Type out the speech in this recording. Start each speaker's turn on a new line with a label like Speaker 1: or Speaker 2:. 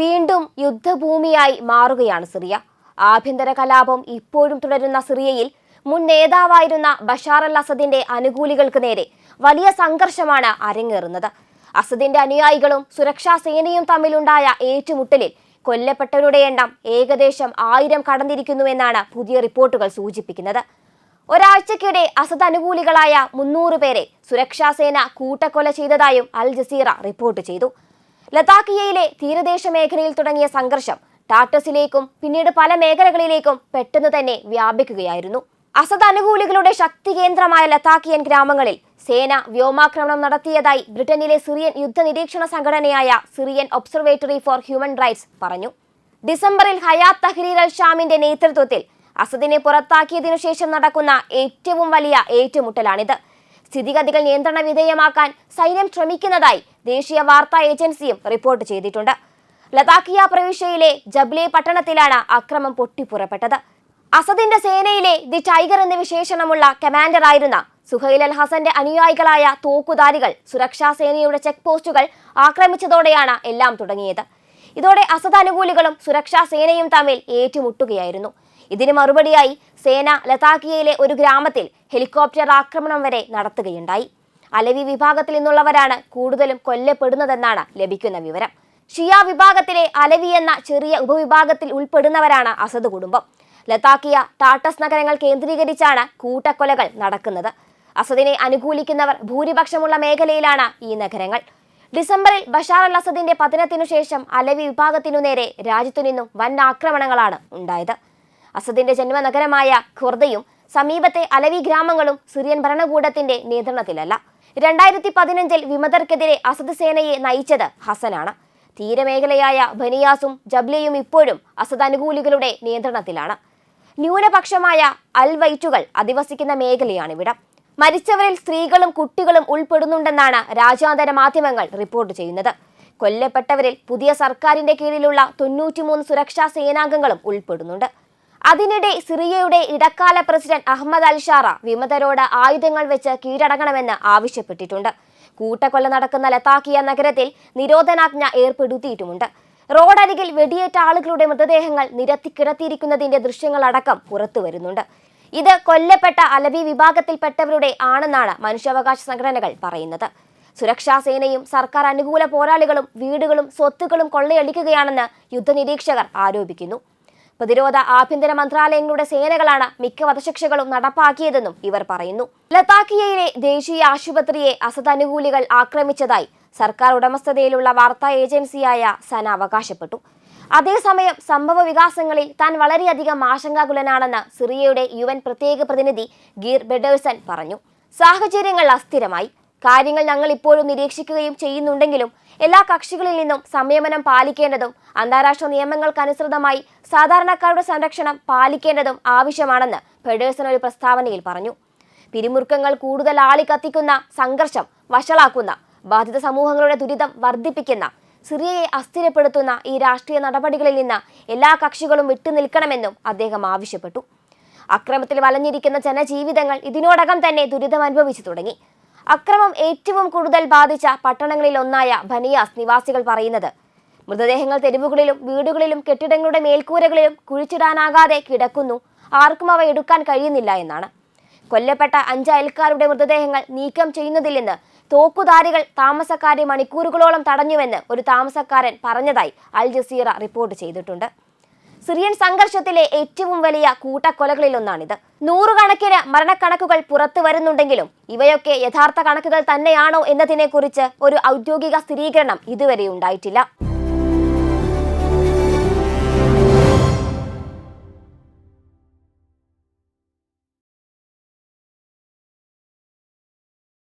Speaker 1: വീണ്ടും യുദ്ധഭൂമിയായി മാറുകയാണ് സിറിയ. ആഭ്യന്തര കലാപം ഇപ്പോഴും തുടരുന്ന സിറിയയിൽ മുൻ നേതാവായിരുന്ന ബഷാർ അൽ അസദിന്റെ അനുകൂലികൾക്ക് നേരെ വലിയ സംഘർഷമാണ് അരങ്ങേറുന്നത്. അസദിന്റെ അനുയായികളും സുരക്ഷാ സേനയും തമ്മിലുണ്ടായ ഏറ്റുമുട്ടലിൽ കൊല്ലപ്പെട്ടവരുടെ എണ്ണം ഏകദേശം ആയിരം കടന്നിരിക്കുന്നുവെന്നാണ് പുതിയ റിപ്പോർട്ടുകൾ സൂചിപ്പിക്കുന്നത്. ഒരാഴ്ചക്കിടെ അസദ് അനുകൂലികളായ മുന്നൂറ് പേരെ സുരക്ഷാ സേന കൂട്ടക്കൊല ചെയ്തതായും അൽ ജസീറ റിപ്പോർട്ട് ചെയ്തു. ലതാക്കിയയിലെ തീരദേശ മേഖലയിൽ തുടങ്ങിയ സംഘർഷം ടാറ്റസിലേക്കും പിന്നീട് പല മേഖലകളിലേക്കും പെട്ടെന്ന് തന്നെ വ്യാപിക്കുകയായിരുന്നു. അസദ് അനുകൂലികളുടെ ശക്തി കേന്ദ്രമായ ലതാക്കിയൻ ഗ്രാമങ്ങളിൽ സേന വ്യോമാക്രമണം നടത്തിയതായി ബ്രിട്ടനിലെ സിറിയൻ യുദ്ധ നിരീക്ഷണ സംഘടനയായ Syrian observatory for human rights പറഞ്ഞു. ഡിസംബറിൽ ഹയാത്ത് തഹ്രീർ അൽ ഷാമിന്റെ നേതൃത്വത്തിൽ അസദിനെ പുറത്താക്കിയതിനു ശേഷം നടക്കുന്ന ഏറ്റവും വലിയ ഏറ്റുമുട്ടലാണിത്. സ്ഥിതിഗതികൾ നിയന്ത്രണ വിധേയമാക്കാൻ സൈന്യം ശ്രമിക്കുന്നതായി ദേശീയ വാർത്താ ഏജൻസിയും റിപ്പോർട്ട് ചെയ്തിട്ടുണ്ട്. ലതാക്കിയ പ്രവിശ്യയിലെ ജബ്ലെ പട്ടണത്തിലാണ് അക്രമം പൊട്ടിപ്പുറപ്പെട്ടത്. അസദിന്റെ സേനയിലെ ദി ടൈഗർ എന്ന വിശേഷണമുള്ള കമാൻഡറായിരുന്ന സുഹൈൽ അൽ ഹസന്റെ അനുയായികളായ തോക്കുധാരികൾ സുരക്ഷാ സേനയുടെ ചെക്ക് പോസ്റ്റുകൾ ആക്രമിച്ചതോടെയാണ് എല്ലാം തുടങ്ങിയത്. ഇതോടെ അസദ് അനുകൂലികളും സുരക്ഷാ സേനയും തമ്മിൽ ഏറ്റുമുട്ടുകയായിരുന്നു. ഇതിന് മറുപടിയായി സേന ലതാക്കിയയിലെ ഒരു ഗ്രാമത്തിൽ ഹെലികോപ്റ്റർ ആക്രമണം വരെ നടത്തുകയുണ്ടായി. അലവി വിഭാഗത്തിൽ നിന്നുള്ളവരാണ് കൂടുതലും കൊല്ലപ്പെടുന്നതെന്നാണ് ലഭിക്കുന്ന വിവരം. ഷിയ വിഭാഗത്തിലെ അലവി എന്ന ചെറിയ ഉപവിഭാഗത്തിൽ ഉൾപ്പെടുന്നവരാണ് അസദ് കുടുംബം. ലതാക്കിയ ടാട്ടസ് നഗരങ്ങൾ കേന്ദ്രീകരിച്ചാണ് കൂട്ടക്കൊലകൾ നടക്കുന്നത്. അസദിനെ അനുകൂലിക്കുന്നവർ ഭൂരിപക്ഷമുള്ള മേഖലയിലാണ് ഈ നഗരങ്ങൾ. ഡിസംബറിൽ ബഷാർ അൽ അസദിന്റെ പതനത്തിനു ശേഷം അലവി വിഭാഗത്തിനു നേരെ രാജ്യത്തു നിന്നും വൻ ആക്രമണങ്ങളാണ് ഉണ്ടായത്. അസദിന്റെ ജന്മനഗരമായ ഖുർദയും സമീപത്തെ അലവി ഗ്രാമങ്ങളും സിറിയൻ ഭരണകൂടത്തിന്റെ നിയന്ത്രണത്തിലല്ല. രണ്ടായിരത്തി പതിനഞ്ചിൽ വിമതർക്കെതിരെ അസദ് സേനയെ നയിച്ചത് ഹസനാണ്. തീരമേഖലയായ ബനിയാസും ജബ്ലിയും ഇപ്പോഴും അസദ് അനുകൂലികളുടെ നിയന്ത്രണത്തിലാണ്. ന്യൂനപക്ഷമായ അൽവൈറ്റുകൾ അധിവസിക്കുന്ന മേഖലയാണിവിടം. മരിച്ചവരിൽ സ്ത്രീകളും കുട്ടികളും ഉൾപ്പെടുന്നുണ്ടെന്നാണ് രാജ്യാന്തര മാധ്യമങ്ങൾ റിപ്പോർട്ട് ചെയ്യുന്നത്. കൊല്ലപ്പെട്ടവരിൽ പുതിയ സർക്കാരിന്റെ കീഴിലുള്ള തൊണ്ണൂറ്റിമൂന്ന് സുരക്ഷാ സേനാംഗങ്ങളും ഉൾപ്പെടുന്നുണ്ട്. അതിനിടെ സിറിയയുടെ ഇടക്കാല പ്രസിഡന്റ് അഹമ്മദ് അൽ ഷാറ വിമതരോട് ആയുധങ്ങൾ വെച്ച് കീഴടങ്ങണമെന്ന് ആവശ്യപ്പെട്ടിട്ടുണ്ട്. കൂട്ടക്കൊല നടക്കുന്ന ലത്താക്കിയ നഗരത്തിൽ നിരോധനാജ്ഞ ഏർപ്പെടുത്തിയിട്ടുമുണ്ട്. റോഡരികിൽ വെടിയേറ്റ ആളുകളുടെ മൃതദേഹങ്ങൾ നിരത്തി കിടത്തിയിരിക്കുന്നതിന്റെ ദൃശ്യങ്ങളടക്കം പുറത്തു വരുന്നുണ്ട്. ഇത് കൊല്ലപ്പെട്ട അലബി വിഭാഗത്തിൽപ്പെട്ടവരുടെ ആണെന്നാണ് മനുഷ്യാവകാശ സംഘടനകൾ പറയുന്നത്. സുരക്ഷാ സേനയും സർക്കാർ അനുകൂല പോരാളികളും വീടുകളും സ്വത്തുക്കളും കൊള്ളയടിക്കുകയാണെന്ന് യുദ്ധനിരീക്ഷകർ ആരോപിക്കുന്നു. പ്രതിരോധ ആഭ്യന്തര മന്ത്രാലയങ്ങളുടെ സേനകളാണ് മിക്ക വധശിക്ഷകളും നടപ്പാക്കിയതെന്നും ഇവർ പറയുന്നു. ലതാക്കിയയിലെ ദേശീയ ആശുപത്രിയെ അനുകൂലികൾ ആക്രമിച്ചതായി സർക്കാർ ഉടമസ്ഥതയിലുള്ള വാർത്താ ഏജൻസിയായ സന അവകാശപ്പെട്ടു. അതേസമയം സംഭവ വികാസങ്ങളിൽ താൻ വളരെയധികം ആശങ്കാകുലനാണെന്ന് സിറിയയുടെ യു എൻ പ്രത്യേക പ്രതിനിധി ഗീർ ബെഡേഴ്സൺ പറഞ്ഞു. സാഹചര്യങ്ങൾ അസ്ഥിരമായി. കാര്യങ്ങൾ ഞങ്ങൾ ഇപ്പോഴും നിരീക്ഷിക്കുകയും ചെയ്യുന്നുണ്ടെങ്കിലും എല്ലാ കക്ഷികളിൽ നിന്നും സംയമനം പാലിക്കേണ്ടതും അന്താരാഷ്ട്ര നിയമങ്ങൾക്കനുസൃതമായി സാധാരണക്കാരുടെ സംരക്ഷണം പാലിക്കേണ്ടതും ആവശ്യമാണെന്ന് ഫെഡേഴ്സൺ ഒരു പ്രസ്താവനയിൽ പറഞ്ഞു. പിരിമുറുക്കങ്ങൾ കൂടുതൽ ആളി കത്തിക്കുന്ന സംഘർഷം വഷളാക്കുന്ന ബാധിത സമൂഹങ്ങളുടെ ദുരിതം വർദ്ധിപ്പിക്കുന്ന സിറിയയെ അസ്ഥിരപ്പെടുത്തുന്ന ഈ രാഷ്ട്രീയ നടപടികളിൽ നിന്ന് എല്ലാ കക്ഷികളും വിട്ടുനിൽക്കണമെന്നും അദ്ദേഹം ആവശ്യപ്പെട്ടു. അക്രമത്തിൽ വലഞ്ഞിരിക്കുന്ന ജനജീവിതങ്ങൾ ഇതിനോടകം തന്നെ ദുരിതമനുഭവിച്ചു തുടങ്ങി. അക്രമം ഏറ്റവും കൂടുതൽ ബാധിച്ച പട്ടണങ്ങളിൽ ഒന്നായ ബനിയാസ് നിവാസികൾ പറയുന്നത്. മൃതദേഹങ്ങൾ തെരുവുകളിലും വീടുകളിലും കെട്ടിടങ്ങളുടെ മേൽക്കൂരകളിലും കുഴിച്ചിടാനാകാതെ കിടക്കുന്നു. ആർക്കും അവ എടുക്കാൻ കഴിയുന്നില്ല എന്നാണ്. കൊല്ലപ്പെട്ട അഞ്ച് അയൽക്കാരുടെ മൃതദേഹങ്ങൾ നീക്കം ചെയ്യുന്നതില്ലെന്ന് തോക്കുധാരികൾ താമസക്കാരെ മണിക്കൂറുകളോളം തടഞ്ഞുവെന്ന് ഒരു താമസക്കാരൻ പറഞ്ഞതായി അൽ ജസീറ റിപ്പോർട്ട് ചെയ്തിട്ടുണ്ട്. സിറിയൻ സംഘർഷത്തിലെ ഏറ്റവും വലിയ കൂട്ടക്കൊലകളിലൊന്നാണിത്. നൂറുകണക്കിന് മരണക്കണക്കുകൾ പുറത്തു വരുന്നുണ്ടെങ്കിലും ഇവയൊക്കെ യഥാർത്ഥ കണക്കുകൾ തന്നെയാണോ എന്നതിനെക്കുറിച്ച് ഒരു ഔദ്യോഗിക സ്ഥിരീകരണം ഇതുവരെ ഉണ്ടായിട്ടില്ല.